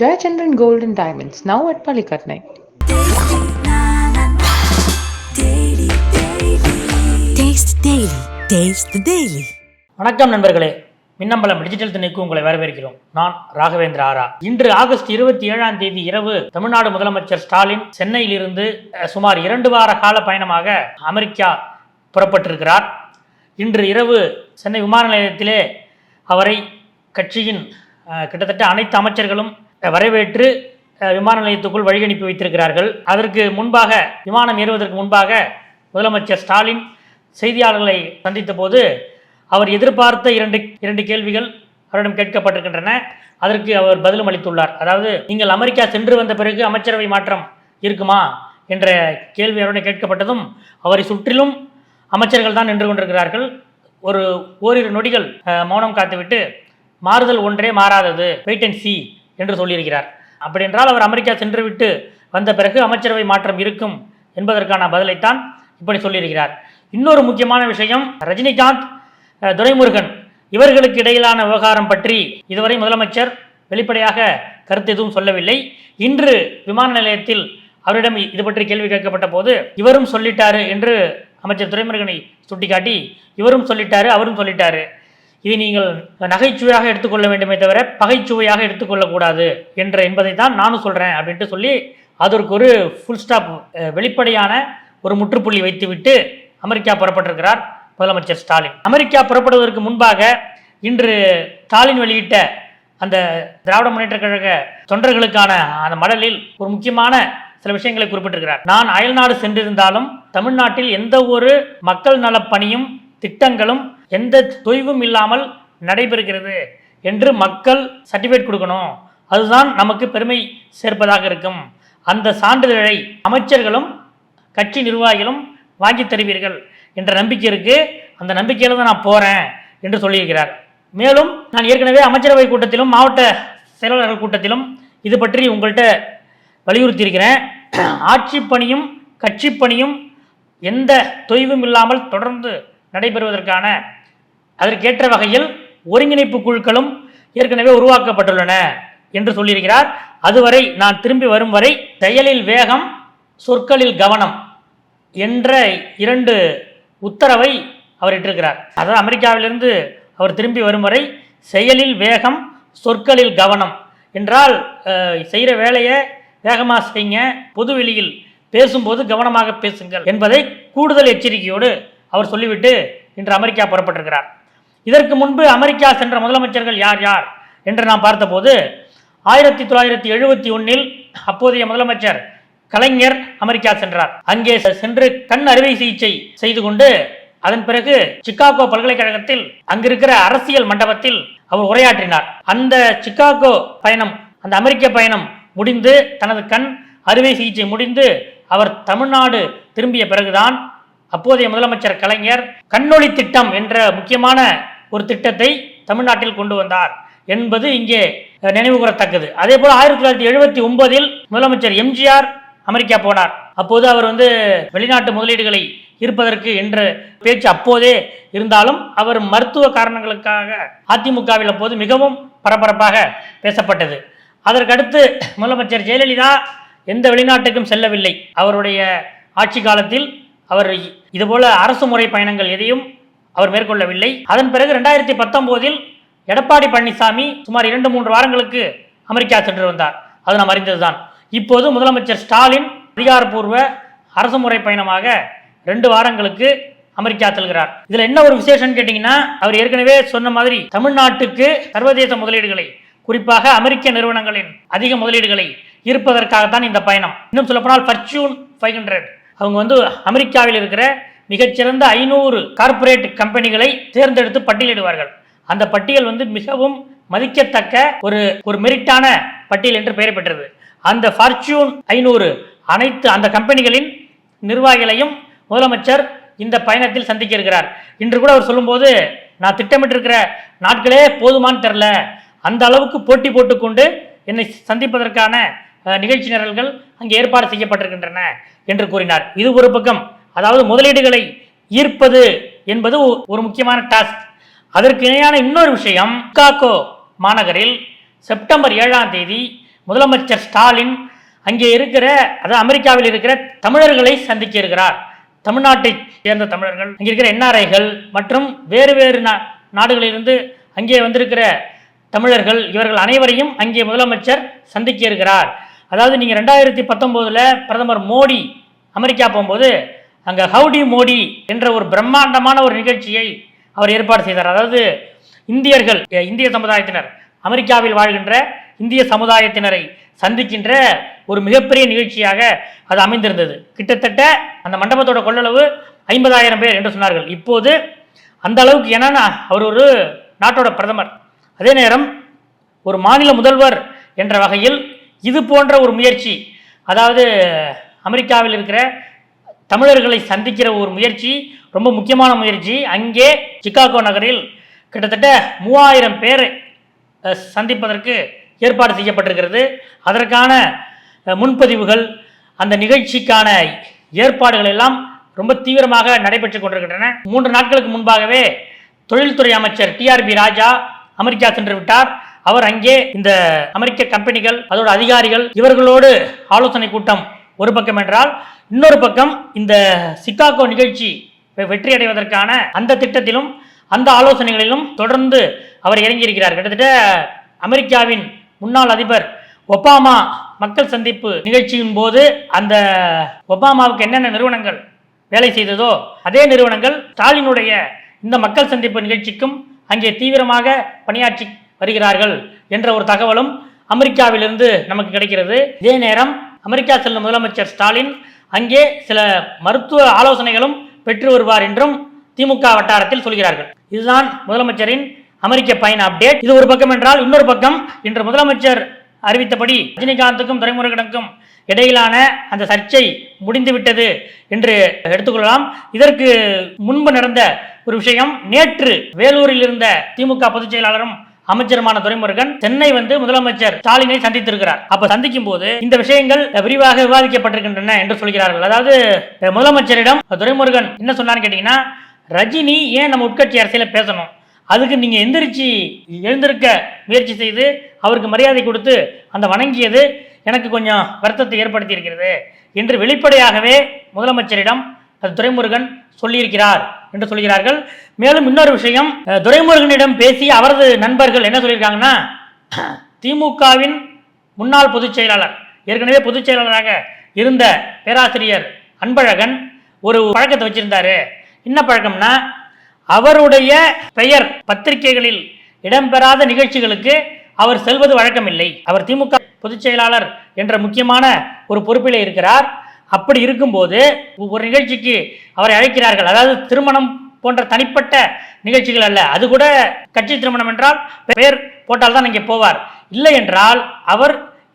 Jayachandran Gold and Diamonds, now at Palikatnai. Taste Daily. Taste the Daily. வணக்கம் நண்பர்களே Minnambalam digital திணைக்கு உங்களை வரவேற்கிறோம் நான் ராகவேந்திர ஆரா இன்று ஆகஸ்ட் இருபத்தி ஏழாம் தேதி இரவு தமிழ்நாடு முதலமைச்சர் ஸ்டாலின் சென்னையிலிருந்து சுமார் இரண்டு வார கால பயணமாக அமெரிக்கா புறப்பட்டிருக்கிறார் இன்று இரவு சென்னை விமான நிலையத்திலே அவரை கட்சியின் கிட்டத்தட்ட அனைத்து அமைச்சர்களும் வரவேற்று விமான நிலையத்துக்குள் வழியனுப்பி வைத்திருக்கிறார்கள். அதற்கு முன்பாக விமானம் ஏறுவதற்கு முன்பாக முதலமைச்சர் ஸ்டாலின் செய்தியாளர்களை சந்தித்த போது அவர் எதிர்பார்த்த இரண்டு இரண்டு கேள்விகள் அவரிடம் கேட்கப்பட்டிருக்கின்றன. அதற்கு அவர் பதிலும் அளித்துள்ளார். அதாவது நீங்கள் அமெரிக்கா சென்று வந்த பிறகு அமைச்சரவை மாற்றம் இருக்குமா? என்ற கேள்வி அவருடன் கேட்கப்பட்டதும் அவரை சுற்றிலும் அமைச்சர்கள் தான் நின்று கொண்டிருக்கிறார்கள். ஒரு ஓரிரு நொடிகள் மௌனம் காத்துவிட்டு மாறுதல் ஒன்றே மாறாதது வெயிட் அண்ட் சி என்று சொல்லியிருக்கிறார். அப்படி என்றால் அவர் அமெரிக்கா சென்று விட்டு வந்த பிறகு அமைச்சரவை மாற்றம் இருக்கும் என்பதற்கான பதிலைத்தான் இப்படி சொல்லியிருக்கிறார். இன்னொரு முக்கியமான விஷயம் ரஜினிகாந்த் துரைமுருகன் இவர்களுக்கு இடையிலான விவகாரம் பற்றி இதுவரை முதலமைச்சர் வெளிப்படையாக கருத்து எதுவும் சொல்லவில்லை. இன்று விமான நிலையத்தில் அவரிடம் இது பற்றி கேள்வி கேட்கப்பட்ட போது இவரும் சொல்லிட்டாரு என்று அமைச்சர் துரைமுருகனை சுட்டிக்காட்டி இவரும் சொல்லிட்டாரு அவரும் சொல்லிட்டாரு. இதை நீங்கள் நகைச்சுவையாக எடுத்துக்கொள்ள வேண்டுமே தவிர பகைச்சுவையாக எடுத்துக்கொள்ளக்கூடாது என்ற என்பதை தான் நானும் சொல்கிறேன் அப்படின்ட்டு சொல்லி அதற்கு ஒரு ஃபுல் ஸ்டாப் வெளிப்படையான ஒரு முற்றுப்புள்ளி வைத்துவிட்டு அமெரிக்கா புறப்பட்டிருக்கிறார் முதலமைச்சர் ஸ்டாலின். அமெரிக்கா புறப்படுவதற்கு முன்பாக இன்று ஸ்டாலின் வெளியிட்ட அந்த திராவிட முன்னேற்ற கழக தொண்டர்களுக்கான அந்த மடலில் ஒரு முக்கியமான சில விஷயங்களை குறிப்பிட்டிருக்கிறார். நான் அயல்நாடு சென்றிருந்தாலும் தமிழ்நாட்டில் எந்த ஒரு மக்கள் நலப் பணியும் திட்டங்களும் எந்த தொய்வும் இல்லாமல் நடைபெறுகிறது என்று மக்கள் சர்டிஃபிகேட் கொடுக்கணும். அதுதான் நமக்கு பெருமை சேர்ப்பதாக இருக்கும். அந்த சான்றிதழை அமைச்சர்களும் கட்சி நிர்வாகிகளும் வாங்கி தருவீர்கள் என்ற நம்பிக்கை இருக்கு. அந்த நம்பிக்கையில் தான் நான் போறேன் என்று சொல்லியிருக்கிறார். மேலும் நான் ஏற்கனவே அமைச்சரவை கூட்டத்திலும் மாவட்ட செயலாளர்கள் கூட்டத்திலும் இது பற்றி உங்கள்கிட்ட வலியுறுத்தியிருக்கிறேன். ஆட்சி பணியும் கட்சி பணியும் எந்த தொய்வும் இல்லாமல் தொடர்ந்து நடைபெறுவதற்கான அதற்கேற்ற வகையில் ஒருங்கிணைப்பு குழுக்களும் ஏற்கனவே உருவாக்கப்பட்டுள்ளன என்று சொல்லியிருக்கிறார். அதுவரை நான் திரும்பி வரும் வரை செயலில் வேகம் சொற்களில் கவனம் என்ற இரண்டு உத்தரவை அவர் இட்டிருக்கிறார். அதாவது அமெரிக்காவிலிருந்து அவர் திரும்பி வரும் வரை செயலில் வேகம் சொற்களில் கவனம் என்றால் செய்கிற வேலையை வேகமாக செய்யுங்க பொதுவெளியில் பேசும்போது கவனமாக பேசுங்கள் என்பதை கூடுதல் எச்சரிக்கையோடு அவர் சொல்லிவிட்டு இன்று அமெரிக்கா புறப்பட்டிருக்கிறார். இதற்கு முன்பு அமெரிக்கா சென்ற முதலமைச்சர்கள் யார் யார் என்று நாம் பார்த்தபோது ஆயிரத்தி தொள்ளாயிரத்தி எழுபத்தி ஒன்னில் அப்போதைய முதலமைச்சர் கலைஞர் அமெரிக்கா சென்றார். அங்கே சென்று கண் அறுவை சிகிச்சை செய்து கொண்டு அதன் பிறகு சிக்காகோ பல்கலைக்கழகத்தில் அங்கிருக்கிற அரசியல் மண்டபத்தில் அவர் உரையாற்றினார். அந்த சிக்காகோ பயணம் அந்த அமெரிக்க பயணம் முடிந்து தனது கண் அறுவை சிகிச்சை முடிந்து அவர் தமிழ்நாடு திரும்பிய பிறகுதான் அப்போதைய முதலமைச்சர் கலைஞர் கண்ணொளி திட்டம் என்ற முக்கியமான ஒரு திட்டத்தை தமிழ்நாட்டில் கொண்டு வந்தார் என்பது இங்கே நினைவு கூறத்தக்கது. அதே போல ஆயிரத்தி தொள்ளாயிரத்தி எழுபத்தி ஒன்பதில் முதலமைச்சர் எம்ஜிஆர் அமெரிக்கா போனார். அப்போது அவர் வந்து வெளிநாட்டு முதலீடுகளை இருப்பதற்கு என்ற பேச்சு அப்போதே இருந்தாலும் அவர் மருத்துவ காரணங்களுக்காக அதிமுகவில் அப்போது மிகவும் பரபரப்பாக பேசப்பட்டது. அதற்கடுத்து முதலமைச்சர் ஜெயலலிதா எந்த வெளிநாட்டுக்கும் செல்லவில்லை. அவருடைய ஆட்சி காலத்தில் அவர் இதுபோல அரசு முறை பயணங்கள் எதையும் அவர் மேற்கொள்ளவில்லை. அதன் பிறகு ரெண்டாயிரத்தி பத்தொன்பதில் எடப்பாடி பழனிசாமி சுமார் இரண்டு மூன்று வாரங்களுக்கு அமெரிக்கா சென்று வந்தார். அது நாம் அறிந்ததுதான். இப்போது முதலமைச்சர் ஸ்டாலின் அதிகாரப்பூர்வ அரசு முறை பயணமாக ரெண்டு வாரங்களுக்கு அமெரிக்கா செல்கிறார். இதுல என்ன ஒரு விசேஷம் கேட்டீங்கன்னா அவர் ஏற்கனவே சொன்ன மாதிரி தமிழ்நாட்டுக்கு சர்வதேச முதலீடுகளை குறிப்பாக அமெரிக்க நிறுவனங்களின் அதிக முதலீடுகளை ஈர்ப்பதற்காகத்தான் இந்த பயணம். இன்னும் சொல்லப்போனால் ஃபர்ச்சூன் ஃபைவ் ஹண்ட்ரட் அவங்க வந்து அமெரிக்காவில் இருக்கிற மிகச்சிறந்த ஐநூறு கார்ப்பரேட் கம்பெனிகளை தேர்ந்தெடுத்து பட்டியலிடுவார்கள். அந்த பட்டியல் வந்து மிகவும் மதிக்கத்தக்க ஒரு ஒரு மெரிட்டான பட்டியல் என்று பெயர் பெற்றது. அந்த ஃபார்ச்சூன் ஐநூறு அனைத்து அந்த கம்பெனிகளின் நிர்வாகிகளையும் முதலமைச்சர் இந்த பயணத்தில் சந்திக்க இருக்கிறார் இன்று கூட அவர் சொல்லும்போது நான் திட்டமிட்டிருக்கிற நாட்களே போதுமான்னு தெரில. அந்த அளவுக்கு போட்டி போட்டுக்கொண்டு என்னை சந்திப்பதற்கான நிகழ்ச்சி நிரல்கள் அங்கே ஏற்பாடு செய்யப்பட்டிருக்கின்றன என்று கூறினார். இது ஒரு பக்கம். அதாவது முதலீடுகளை ஈர்ப்பது என்பது ஒரு முக்கியமான டாஸ்க் அதற்கு இணையான இன்னொரு விஷயம் சிகாகோ மாநகரில் செப்டம்பர் ஏழாம் தேதி முதலமைச்சர் ஸ்டாலின் அங்கே இருக்கிற அதாவது அமெரிக்காவில் இருக்கிற தமிழர்களை சந்திக்க இருக்கிறார். தமிழ்நாட்டை சேர்ந்த தமிழர்கள். அங்கே இருக்கிற என்ஆர்ஐகள் மற்றும் வேறு வேறு நா நாடுகளிலிருந்து அங்கே வந்திருக்கிற தமிழர்கள் இவர்கள் அனைவரையும் அங்கே முதலமைச்சர் சந்திக்க இருக்கிறார். அதாவது நீங்கள் ரெண்டாயிரத்தி பத்தொம்போதில் பிரதமர் மோடி அமெரிக்கா போகும்போது அங்கே ஹவுடி மோடி என்ற ஒரு பிரம்மாண்டமான ஒரு நிகழ்ச்சியை அவர் ஏற்பாடு செய்தார். அதாவது இந்தியர்கள் இந்திய சமுதாயத்தினர் அமெரிக்காவில் வாழ்கின்ற இந்திய சமுதாயத்தினரை சந்திக்கின்ற ஒரு மிகப்பெரிய நிகழ்ச்சியாக அது அமைந்திருந்தது. கிட்டத்தட்ட அந்த மண்டபத்தோட கொள்ளளவு ஐம்பதாயிரம் பேர் என்று சொன்னார்கள். இப்போது அந்த அளவுக்கு என்னன்னா அவர் ஒரு நாட்டோட பிரதமர். அதே நேரம் ஒரு மாநில முதல்வர் என்ற வகையில் இது போன்ற ஒரு முயற்சி அதாவது அமெரிக்காவில் இருக்கிற தமிழர்களை சந்திக்கிற ஒரு முயற்சி ரொம்ப முக்கியமான முயற்சி. அங்கே சிக்காகோ நகரில் கிட்டத்தட்ட மூவாயிரம் பேர் சந்திப்பதற்கு ஏற்பாடு செய்யப்பட்டிருக்கிறது. அதற்கான முன்பதிவுகள் அந்த நிகழ்ச்சிக்கான ஏற்பாடுகள் எல்லாம் ரொம்ப தீவிரமாக நடைபெற்று கொண்டிருக்கின்றன. மூன்று நாட்களுக்கு முன்பாகவே தொழில்துறை அமைச்சர் டிஆர்பி ராஜா அமெரிக்கா சென்று விட்டார். அவர் அங்கே இந்த அமெரிக்க கம்பெனிகள் அதோட அதிகாரிகள் இவர்களோடு ஆலோசனை கூட்டம் ஒரு பக்கம் என்றால் இன்னொரு பக்கம் இந்த சிக்காகோ நிகழ்ச்சி வெற்றி அடைவதற்கான அந்த திட்டத்திலும் அந்த ஆலோசனைகளிலும் தொடர்ந்து அவர் இறங்கியிருக்கிறார். கிட்டத்தட்ட அமெரிக்காவின் முன்னாள் அதிபர் ஒபாமா மக்கள் சந்திப்பு நிகழ்ச்சியின் போது அந்த ஒபாமாவுக்கு என்னென்ன நிறுவனங்கள் வேலை செய்ததோ அதே நிறுவனங்கள் ஸ்டாலினுடைய இந்த மக்கள் சந்திப்பு நிகழ்ச்சிக்கும் அங்கே தீவிரமாக பணியாற்றி வருகிறார்கள் என்ற ஒரு தகவலும் அமெரிக்காவிலிருந்து நமக்கு கிடைக்கிறது. இதே நேரம் அமெரிக்கா செல்லும் முதலமைச்சர் ஸ்டாலின் அங்கே சில மருத்துவ ஆலோசனைகளும் பெற்று வருவார் என்றும் திமுக வட்டாரத்தில் சொல்கிறார்கள். இதுதான் முதலமைச்சரின் அமெரிக்க பயண அப்டேட். இது ஒரு பக்கம் என்றால் இன்னொரு பக்கம் இன்று முதலமைச்சர் அறிவித்தபடி ரஜினிகாந்துக்கும் துரைமுருகனுக்கும் இடையிலான அந்த சர்ச்சை முடிந்துவிட்டது என்று எடுத்துக்கொள்ளலாம். இதற்கு முன்பு நடந்த ஒரு விஷயம் நேற்று வேலூரில் இருந்த திமுக பொதுச் செயலாளரும் அமைச்சருமான துரைமுருகன் சென்னை வந்து முதலமைச்சர் ஸ்டாலினை சந்தித்திருக்கிறார். அப்ப சந்திக்கும் போது இந்த விஷயங்கள் விரிவாக விவாதிக்கப்பட்டிருக்கின்றன என்று சொல்கிறார்கள். அதாவது முதலமைச்சரிடம் துரைமுருகன் என்ன சொன்னார்னு கேட்டீங்கன்னா ரஜினி ஏன் நம்ம உட்கட்சி அரசியல பேசணும்? அதுக்கு நீங்க எந்திரிச்சு எழுந்திருக்க முயற்சி செய்து அவருக்கு மரியாதை கொடுத்து அந்த வணங்கியது எனக்கு கொஞ்சம் வருத்தத்தை ஏற்படுத்தி இருக்கிறது என்று வெளிப்படையாகவே முதலமைச்சரிடம் துரைமுருகன் சொல்லியிருக்கிறார். என்று சொல்கிறார்கள். மேலும் இன்னொரு விஷயம் துரைமுருகனிடம் பேசி அவரது நண்பர்கள் என்ன சொல்லியிருக்காங்கன்னா திமுகவின் முன்னாள் பொதுச் செயலாளர் ஏற்கனவே பொதுச் செயலாளராக இருந்த பேராசிரியர் அன்பழகன் ஒரு பழக்கத்தை வச்சிருந்தாரு. என்ன பழக்கம்னா அவருடைய பெயர் பத்திரிகைகளில் இடம்பெறாத நிகழ்ச்சிகளுக்கு அவர் செல்வது வழக்கமில்லை. அவர் திமுக பொதுச் செயலாளர் என்ற முக்கியமான ஒரு பொறுப்பில் இருக்கிறார். அப்படி இருக்கும்போது ஒரு நிகழ்ச்சிக்கு அவரை அழைக்கிறார்கள். அதாவது திருமணம் போன்ற தனிப்பட்ட நிகழ்ச்சிகள் அல்ல. அது கூட கட்சி திருமணம் என்றால் பெயர் போட்டால் தான் இங்கே போவார். இல்லை என்றால் அவர்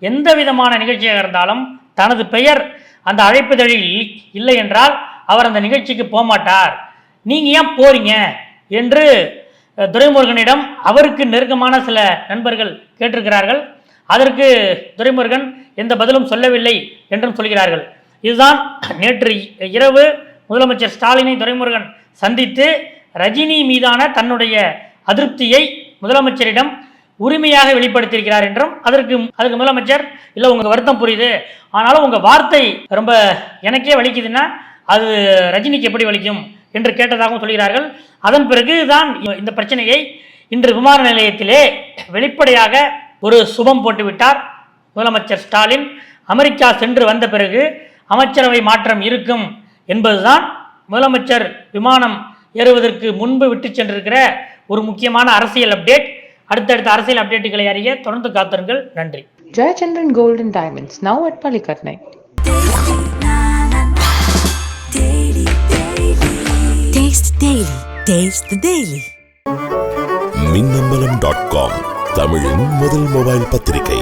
எந்த விதமான நிகழ்ச்சியாக இருந்தாலும் தனது பெயர் அந்த அழைப்புதழில் இல்லை என்றால் அவர் அந்த நிகழ்ச்சிக்கு போகமாட்டார். நீங்கள் ஏன் போறீங்க? என்று துரைமுருகனிடம் அவருக்கு நெருக்கமான சில நண்பர்கள் கேட்டிருக்கிறார்கள். அதற்கு துரைமுருகன் எந்த பதிலும் சொல்லவில்லை என்றும் சொல்கிறார்கள். இதுதான் நேற்று இரவு முதலமைச்சர் ஸ்டாலினை துரைமுருகன் சந்தித்து ரஜினி மீதான தன்னுடைய அதிருப்தியை முதலமைச்சரிடம் உரிமையாக வெளிப்படுத்தியிருக்கிறார் என்றும் அதற்கு அதற்கு முதலமைச்சர் இல்லை உங்கள் வருத்தம் புரியுது. ஆனாலும் உங்கள் வார்த்தை ரொம்ப எனக்கே வலிக்குதுன்னா அது ரஜினிக்கு எப்படி வலிக்கும்? என்று கேட்டதாகவும் சொல்கிறார்கள். அதன் பிறகு தான் இந்த பிரச்சனையை இன்று விமான நிலையத்திலே வெளிப்படையாக ஒரு சுபம் போட்டுவிட்டார் முதலமைச்சர் ஸ்டாலின். அமெரிக்கா சென்று வந்த பிறகு அமைச்சரவை மாற்றம் இருக்கும் என்பதுதான் முதலமைச்சர் விமானம் ஏறுவதற்கு முன்பு விட்டு சென்றிருக்கிற ஒரு முக்கியமான அரசியல் அப்டேட் அடுத்தடுத்த அரசியல் அப்டேட்டுகளை அறிய தொடர்ந்து காத்திருங்கள் நன்றி at Palikatnai. Taste Daily. Taste the Daily. Minnambalam dot com தமிழின் முதல் மொபைல் பத்திரிகை